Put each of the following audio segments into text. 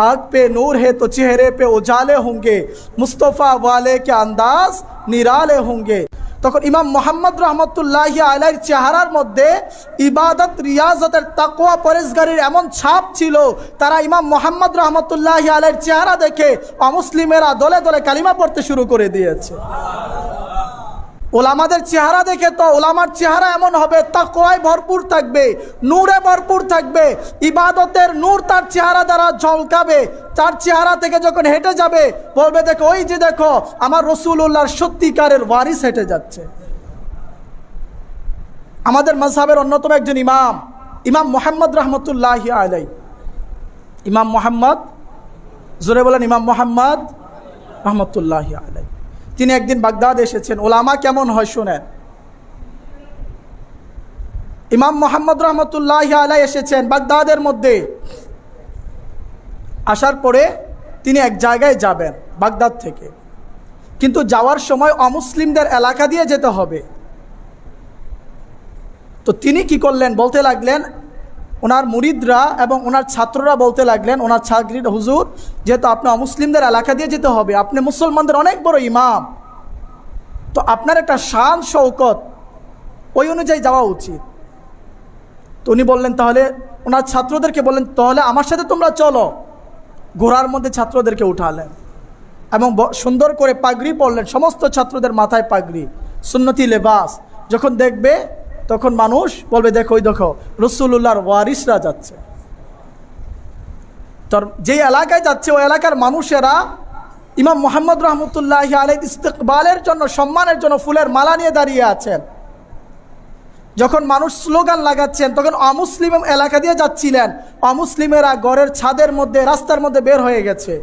आग पे नूर है तो चेहरे पे उजाले होंगे मुस्तफ़ा वाले के अंदाज निराले होंगे তখন ইমাম মোহাম্মদ রহমতুল্লাহ আলাইর চেহারার মধ্যে ইবাদত রিয়াজতের তাকোয়া পরেশগারির এমন ছাপ ছিল তারা ইমাম মোহাম্মদ রহমতুল্লাহ আলাইর চেহারা দেখে অমুসলিমেরা দলে দলে কালিমা পড়তে শুরু করে দিয়েছে ওলামাদের চেহারা দেখে তো ওলামার চেহারা এমন হবে তাকোয়ায় ভরপুর থাকবে, নূরে ভরপুর থাকবে, ইবাদতের নূর তার চেহারা দ্বারা ঝলকাবে, তার চেহারা থেকে যখন হেঁটে যাবে, বলবে, দেখো, ওই যে দেখো, আমার রসুল্লাহর সত্যিকারের ওয়ারিস হেঁটে যাচ্ছে। আমাদের মজহাবের অন্যতম একজন ইমাম ইমাম মোহাম্মদ রহমতুল্লাহ আলাই ইমাম মোহাম্মদ, জোরে বলেন, ইমাম মোহাম্মদ রহমতুল্লাহ আলাই তিনি একদিন বাগদাদ এসেছেন। ওলামা কেমন হয় শোনেন। ইমাম মোহাম্মদ রহমতুল্লাহ আলাই এসেছেন বাগদাদের মধ্যে। আসার পরে তিনি এক জায়গায় যাবেন বাগদাদ থেকে। কিন্তু যাওয়ার সময় অমুসলিমদের এলাকা দিয়ে যেতে হবে। তো তিনি কি করলেন? বলতে লাগলেন ওনার মুরিদরা এবং ওনার ছাত্ররা বলতে লাগলেন, ওনার ছাত্রীর হুজুর, যেহেতু আপনি অমুসলিমদের এলাকা দিয়ে যেতে হবে, আপনি মুসলমানদের অনেক বড় ইমাম। তো আপনার একটা শান শৌকত ওই অনুযায়ী যাওয়া উচিত। তো উনি বললেন, তাহলে ওনার ছাত্রদেরকে বললেন, তাহলে আমার সাথে তোমরা চলো। ঘোড়ার মধ্যে ছাত্রদেরকে উঠালেন এবং সুন্দর করে পাগড়ি পরলেন, সমস্ত ছাত্রদের মাথায় পাগড়ি, সুন্নতি লেবাস। যখন দেখবে তখন মানুষ বলবে, দেখো, ওই দেখো রসুল্লাহর ওয়ারিসরা যাচ্ছে। তোর যেই এলাকায় যাচ্ছে, ওই এলাকার মানুষেরা ইমাম মোহাম্মদ রহমতুল্লাহ আলাই ইস্তেকবালের জন্য, সম্মানের জন্য ফুলের মালা নিয়ে দাঁড়িয়ে আছেন। যখন মানুষ স্লোগান লাগাচ্ছেন, তখন অমুসলিম এলাকা দিয়ে যাচ্ছিলেন। অমুসলিমেরা ঘরের ছাদের মধ্যে, রাস্তার মধ্যে বের হয়ে গেছে।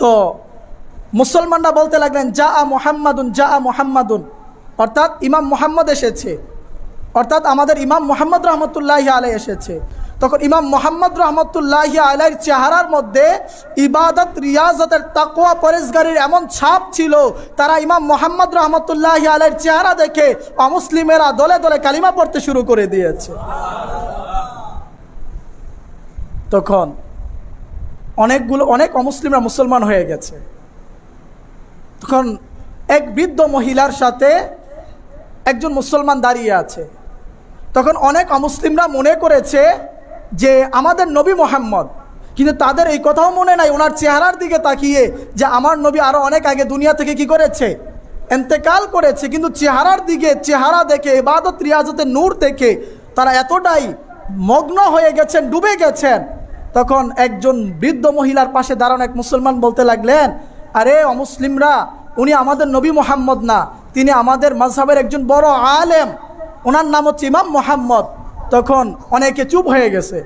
তো মুসলমানরা বলতে লাগলেন যা আ মোহাম্মদুন যা আ মোহাম্মদুন। অর্থাৎ ইমাম মোহাম্মদ এসেছে। অর্থাৎ আমাদের ইমাম মোহাম্মদ রহমতুল্লাহ আলাই এসেছে। তখন ইমাম মোহাম্মদ রহমতুল্লাহ আলাইর চেহারার মধ্যে ইবাদত, রিয়াজতের তাকোয়া পরেশগারির এমন ছাপ ছিল, তারা ইমাম মোহাম্মদ রহমতুল্লাহ আলাইর চেহারা দেখে অমুসলিমেরা দলে দলে কালিমা পড়তে শুরু করে দিয়েছে। তখন অনেকগুলো, অনেক অমুসলিমরা মুসলমান হয়ে গেছে। তখন এক বৃদ্ধ মহিলার সাথে একজন মুসলমান দাঁড়িয়ে আছে। তখন অনেক অমুসলিমরা মনে করেছে যে আমাদের নবী মোহাম্মদ। কিন্তু তাদের এই কথাও মনে নাই, ওনার চেহারার দিকে তাকিয়ে যে আমার নবী আরও অনেক আগে দুনিয়া থেকে কি করেছে? এন্তেকাল করেছে, কিন্তু চেহারার দিকে, চেহারা দেখে, ইবাদত, রিয়াজতের নূর দেখে তারা এতটাই মগ্ন হয়ে গেছেন, ডুবে গেছেন। তখন একজন বৃদ্ধ মহিলার পাশে দাঁড়ানো এক মুসলমান বলতে লাগলেন, আরে অমুসলিমরা, উনি আমাদের নবী মোহাম্মদ না, তিনি আমাদের মাঝহাবের একজন বড় আলেম। ওনার নাম হচ্ছে ইমাম মোহাম্মদ তখন অনেকে চুপ হয়ে গেছে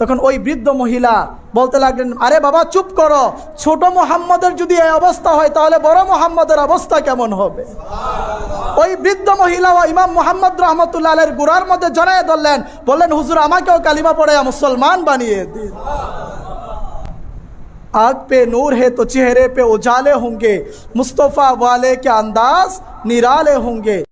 তখন ওই বৃদ্ধ মহিলা বলতে লাগলেন আরে বাবা চুপ করো ছোট মোহাম্মদের যদি এই অবস্থা হয় তাহলে বড় মোহাম্মদের অবস্থা কেমন হবে ওই বৃদ্ধ মহিলা ও ইমাম মোহাম্মদ রহমতুল্লাহ আলের গুড়ার মধ্যে জড়ায় ধরলেন বললেন হুজুর আমাকেও কালিমা পড়ে মুসলমান বানিয়ে দিন आग पे नूर है तो चेहरे पे उजाले होंगे मुस्तफ़ा वाले के अंदाज निराले होंगे